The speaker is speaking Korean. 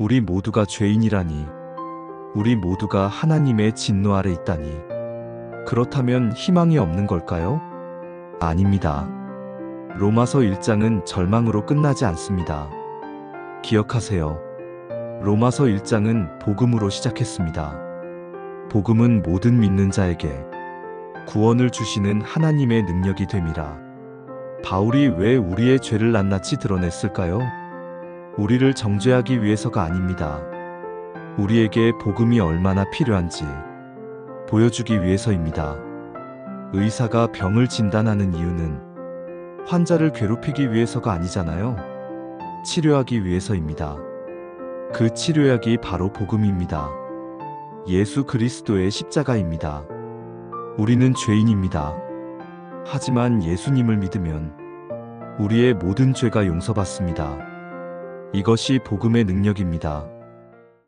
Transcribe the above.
우리 모두가 죄인이라니. 우리 모두가 하나님의 진노 아래 있다니. 그렇다면 희망이 없는 걸까요? 아닙니다. 로마서 1장은 절망으로 끝나지 않습니다. 기억하세요. 로마서 1장은 복음으로 시작했습니다. 복음은 모든 믿는 자에게 구원을 주시는 하나님의 능력이 됨이라. 바울이 왜 우리의 죄를 낱낱이 드러냈을까요? 우리를 정죄하기 위해서가 아닙니다. 우리에게 복음이 얼마나 필요한지 보여주기 위해서입니다. 의사가 병을 진단하는 이유는 환자를 괴롭히기 위해서가 아니잖아요. 치료하기 위해서입니다. 그 치료약이 바로 복음입니다. 예수 그리스도의 십자가입니다. 우리는 죄인입니다. 하지만 예수님을 믿으면 우리의 모든 죄가 용서받습니다. 이것이 복음의 능력입니다.